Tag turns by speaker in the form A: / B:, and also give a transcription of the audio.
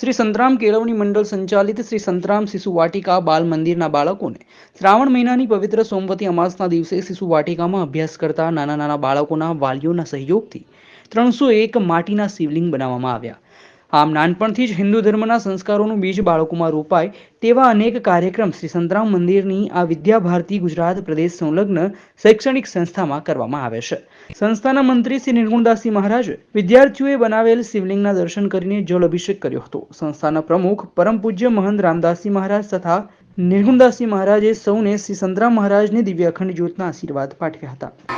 A: શ્રી સંતરામ કેળવણી મંડળ સંચાલિત શ્રી સંતરામ શિશુ વાટિકા બાલ મંદિરના બાળકોને શ્રાવણ મહિનાની પવિત્ર સોમવતી અમાસના દિવસે શિશુ વાટિકામાં અભ્યાસ કરતા નાના નાના બાળકોના વાલીઓના સહયોગથી ત્રણસો એક માટીના શિવલિંગ બનાવવામાં આવ્યા. આમ નાનપણથી જ હિન્દુ ધર્મના સંસ્કારોનું બીજ બાળકોમાં રોપાય તેવા અનેક કાર્યક્રમ શ્રી સંતરામ મંદિરની આ વિદ્યા ભારતી ગુજરાત પ્રદેશ સંલગ્ન શૈક્ષણિક સંસ્થામાં કરવામાં આવે છે. સંસ્થાના મંત્રી શ્રી નિર્ગુણદાસજી મહારાજે વિદ્યાર્થીઓએ બનાવેલ શિવલિંગના દર્શન કરીને જળ અભિષેક કર્યો હતો. સંસ્થાના પ્રમુખ પરમ પૂજ્ય મહંત રામદાસજી મહારાજ તથા નિર્ગુણદાસજી મહારાજે સૌને શ્રી સંતરામ મહારાજની દિવ્ય અખંડ જ્યોતના આશીર્વાદ પાઠવ્યા હતા.